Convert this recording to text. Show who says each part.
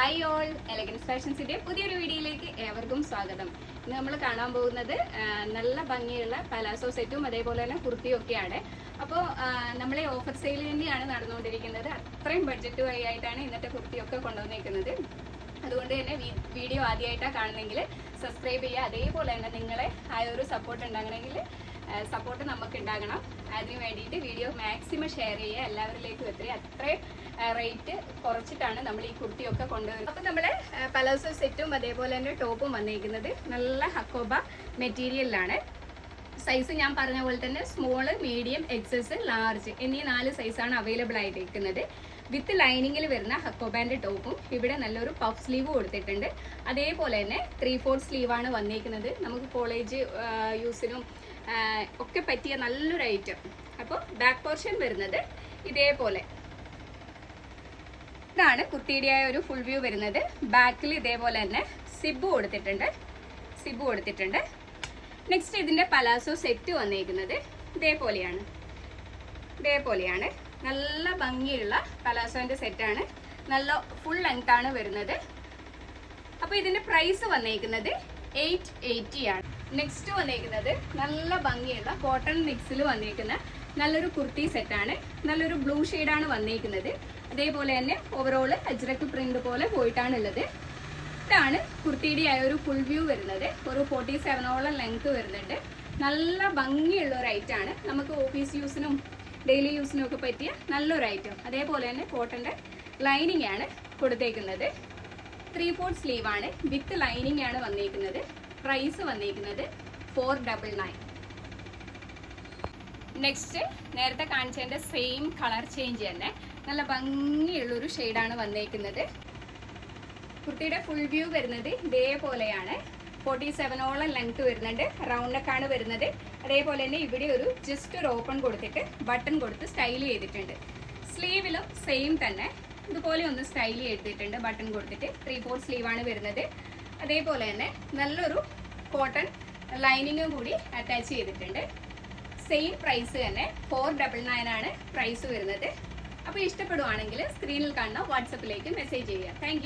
Speaker 1: Hi all elegance ഫാഷൻസിന്റെ പുതിയൊരു വീഡിയോയിലേക്ക് ഏവർക്കും സ്വാഗതം. ഇന്ന് നമ്മൾ കാണാൻ പോകുന്നത് നല്ല ഭംഗിയുള്ള പലാസോ സെറ്റും അതേപോലെ തന്നെ കുർത്തിയും ഒക്കെയാണ്. അപ്പോൾ നമ്മളെ ഓഫർ സെയിൽ തന്നെയാണ് നടന്നുകൊണ്ടിരിക്കുന്നത്. അത്രയും ബഡ്ജറ്റ് വഴി ആയിട്ടാണ് ഇന്നത്തെ കുർത്തിയൊക്കെ കൊണ്ടുവന്നിരിക്കുന്നത് അതുകൊണ്ട് തന്നെ വീഡിയോ ആദ്യമായിട്ടാണ് കാണുന്നെങ്കിൽ സബ്സ്ക്രൈബ് ചെയ്യുക. അതേപോലെ തന്നെ നിങ്ങളെ ആ ഒരു സപ്പോർട്ട് ഉണ്ടാകണമെങ്കിൽ സപ്പോർട്ട് നമുക്ക് ഉണ്ടാകണം. അതിന് വേണ്ടിയിട്ട് വീഡിയോ മാക്സിമം ഷെയർ ചെയ്യുക. എല്ലാവരിലേക്കും എത്തുക അത്രയും റേറ്റ് കുറച്ചിട്ടാണ് നമ്മൾ ഈ കുർത്തിയൊക്കെ കൊണ്ടുവരുന്നത്. അപ്പോൾ നമ്മൾ പലോസോ സെറ്റും അതേപോലെ തന്നെ ടോപ്പും വന്നിരിക്കുന്നത് നല്ല ഹക്കോബ മെറ്റീരിയലിലാണ് സൈസ് ഞാൻ പറഞ്ഞ പോലെ തന്നെ സ്മോൾ മീഡിയം എക്സസ് ലാർജ് എന്നീ നാല് സൈസാണ് അവൈലബിൾ ആയിട്ടിരിക്കുന്നത്. വിത്ത് ലൈനിങ്ങിൽ വരുന്ന ഹക്കോബാൻഡ് ടോപ്പും ഇവിടെ നല്ലൊരു പഫ് സ്ലീവ് കൊടുത്തിട്ടുണ്ട്. അതേപോലെ തന്നെ ത്രീ ഫോർത്ത് സ്ലീവാണ് വന്നിരിക്കുന്നത് നമുക്ക് കോളേജ് യൂസിനും ഒക്കെ പറ്റിയ നല്ലൊരു ഐറ്റം അപ്പോൾ ബാക്ക് പോർഷൻ വരുന്നത് ഇതേപോലെ. ഇതാണ് കുട്ടിയുടെയായ ഒരു ഫുൾ വ്യൂ വരുന്നത്. ബാക്കിൽ ഇതേപോലെ തന്നെ സിബ് കൊടുത്തിട്ടുണ്ട്. സിബ് കൊടുത്തിട്ടുണ്ട്. നെക്സ്റ്റ് ഇതിന്റെ പലാസോ സെറ്റ് വന്നിരിക്കുന്നത് ഇതേപോലെയാണ്. ഇതേപോലെയാണ്. നല്ല ഭംഗിയുള്ള പലാസോന്റെ സെറ്റാണ് നല്ല ഫുൾ ലെങ്ത് ആണ് വരുന്നത്. അപ്പോൾ ഇതിന്റെ പ്രൈസ് വന്നേക്കുന്നത് എയ്റ്റ് എയ്റ്റി ആണ്. നെക്സ്റ്റ് വന്നിരിക്കുന്നത് നല്ല ഭംഗിയുള്ള കോട്ടൺ മിക്സിൽ വന്നിരിക്കുന്ന നല്ലൊരു കുർത്തി സെറ്റാണ് നല്ലൊരു ബ്ലൂ ഷെയ്ഡാണ് വന്നിരിക്കുന്നത് അതേപോലെ തന്നെ ഓവറോൾ അജ്രക്ക് പ്രിന്റ് പോലെ പോയിട്ടാണ് ഉള്ളത്. ഇതാണ് കുർത്തിയുടെ ആയ ഒരു ഫുൾ വ്യൂ വരുന്നത്. ഒരു ഫോർട്ടി സെവനോളം ലെങ്ത് വരുന്നുണ്ട്. നല്ല ഭംഗിയുള്ള ഒരു ഐറ്റം ആണ്. നമുക്ക് ഓഫീസ് യൂസിനും ഡെയിലി യൂസിനും ഒക്കെ പറ്റിയ നല്ലൊരു ഐറ്റം അതേപോലെ തന്നെ കോട്ടന്റെ ലൈനിങ് ആണ് കൊടുത്തേക്കുന്നത്. ത്രീ ഫോർത്ത് സ്ലീവ് ആണ്. വിത്ത് ലൈനിങ് ആണ് വന്നിരിക്കുന്നത് പ്രൈസ് വന്നിരിക്കുന്നത് ഫോർ ഡബിൾ നയൻ നെക്സ്റ്റ് നേരത്തെ കാണിച്ചതിന്റെ സെയിം കളർ ചേഞ്ച് തന്നെ. നല്ല ഭംഗിയുള്ളൊരു ഷെയ്ഡാണ് വന്നിരിക്കുന്നത് കുർത്തിയുടെ ഫുൾ വ്യൂ വരുന്നത് ഇതേപോലെയാണ്. ഫോർട്ടി സെവനോളം ലെങ്ത് വരുന്നുണ്ട്. റൗണ്ട് നെക്കാണ് വരുന്നത്. അതേപോലെ തന്നെ ഇവിടെ ഒരു ജസ്റ്റ് ഒരു ഓപ്പൺ കൊടുത്തിട്ട് ബട്ടൺ കൊടുത്ത് സ്റ്റൈൽ ചെയ്തിട്ടുണ്ട്. സ്ലീവിലും സെയിം തന്നെ. ഇതുപോലെ ഒന്ന് സ്റ്റൈൽ ചെയ്തിട്ടുണ്ട്. ബട്ടൺ കൊടുത്തിട്ട് ത്രീ ഫോർ സ്ലീവാണ് വരുന്നത്. അതേപോലെ തന്നെ നല്ലൊരു കോട്ടൺ ലൈനിങ്ങും കൂടി അറ്റാച്ച് ചെയ്തിട്ടുണ്ട്. സെയിം പ്രൈസ് തന്നെ ഫോർ ഡബിൾ നയൻ ആണ് പ്രൈസ് വരുന്നത്. അപ്പോൾ ഇഷ്ടപ്പെടുവാണെങ്കിൽ സ്ക്രീനിൽ കാണുന്ന വാട്സപ്പിലേക്ക് മെസ്സേജ് ചെയ്യുക. താങ്ക്